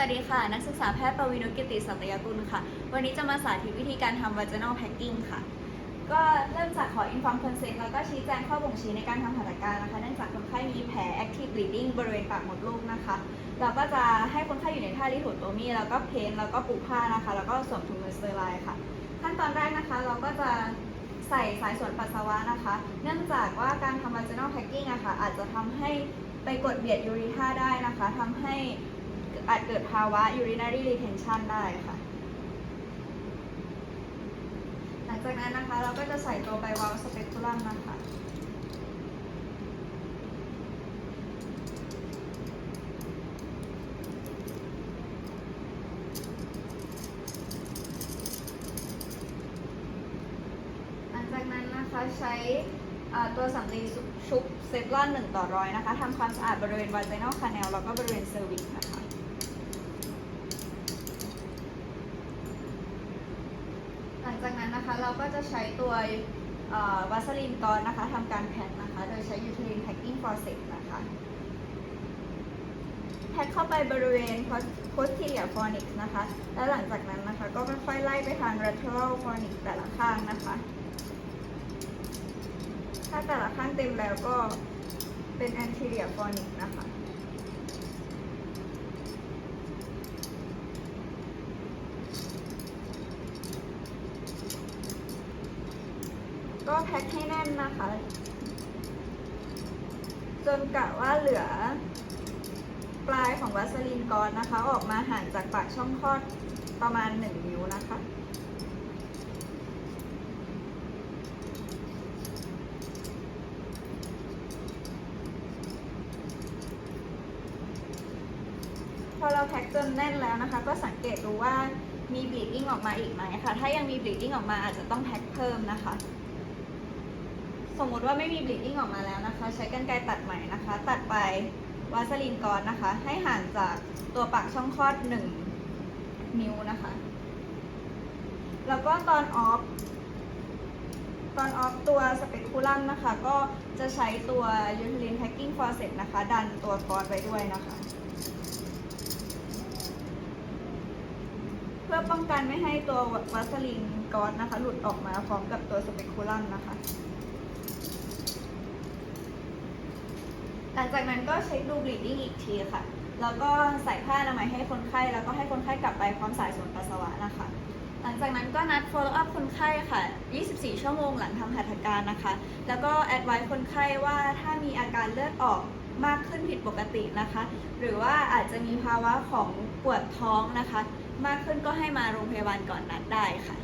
วัสดีค่ะ นักศึกษาแพทย์ปวีนุกิติสัตยกุลค่ะ วันนี้จะมาสาธิตวิธีการทำ vaginal packing ค่ะ ก็เริ่มจากขอ inform consent แล้วก็ชี้แจงข้อบ่งชี้ในการทำหัตถการนะคะ เนื่องจากคนไข้มีแผล active bleeding บริเวณปากมดลูกนะคะ เราก็จะให้คนไข้อยู่ในท่าลิถุโตมีแล้วก็เพนแล้วก็ปูผ้านะคะ แล้วก็สวมถุงมือสเตอร์ไลน์ค่ะ ขั้นตอนแรกนะคะ เราก็จะใส่สายส่วนปัสสาวะนะคะ เนื่องจากว่าการทำ vaginal packing อะค่ะอาจจะทำให้ไปกดเบียดยูริท่าได้นะคะทำให้ อาจเกิดภาวะ urinary retention ได้ค่ะ หลังจากนั้นนะคะเราก็จะใส่ตัวไบวาลสเปก u ลัมนะคะหลังจากนั้นนะคะใช้ตัวสำลีชุบเซฟลอน1ต่อร้อยนะคะทำความสะอาดบริเวณ vaginal canal แล้วก็บริเวณ cervix นะคะ ลังจากนั้นนะคะเราก็จะใช้ตัววัสลีนกอนนะคะทำการแพ็คนะคะ โดยใช้ Uterine Packing Forceps นะคะแพ็คเข้าไปบริเวณ posterior fornix นะคะ แล้วหลังจากนั้นนะคะ ก็ค่อยๆไล่ไปทาง lateral fornix แต่ละข้างนะคะ ถ้าแต่ละข้างเต็มแล้วก็เป็น anterior fornix นะคะ ก็แพ็คให้แน่นนะคะ จนกะว่าเหลือ ปลายของวัสลีนกอนนะคะ ออกมาห่างจากปากช่องคลอดประมาณ 1 นิ้วนะคะ พอเราแพ็คจนแน่นแล้วนะคะ ก็สังเกตดูว่ามี bleeding ออกมาอีกไหมคะ ถ้ายังมี bleeding ออกมาอาจจะต้องแพ็คเพิ่มนะคะ สมมุติว่าไม่มี bleeding ออกมาแล้วนะคะ ใช้กรรไกรตัดใหม่นะคะ ตัดไปวาสลีนกอนนะคะ ให้ห่างจากตัวปากช่องคลอด 1 นิ้วนะคะ แล้วก็ตอนออฟตอนออฟตัวสเปกคูลัมนะคะ ก็จะใช้ตัว uterine packing forceps นะคะ ดันตัวกอนไว้ด้วยนะคะ เพื่อป้องกันไม่ให้ตัววัสลีนกอนนะคะ หลุดออกมาพร้อมกับตัวสเปกคูลัมนะคะ หลังจากนั้นก็เช็คดู bleeding อีกทีค่ะ แล้วก็ใส่ผ้าอนามัยให้คนไข้ แล้วก็ให้คนไข้กลับไปพร้อมสายส่วนปัสสาวะนะคะ หลังจากนั้นก็นัด follow up คนไข้ค่ะ 24 ชั่วโมงหลังทำหัตถการนะคะ แล้วก็ advise คนไข้ว่าถ้ามีอาการเลือดออกมากขึ้นผิดปกตินะคะ หรือว่าอาจจะมีภาวะของปวดท้องนะคะ มากขึ้นก็ให้มาโรงพยาบาลก่อนนัดได้ค่ะ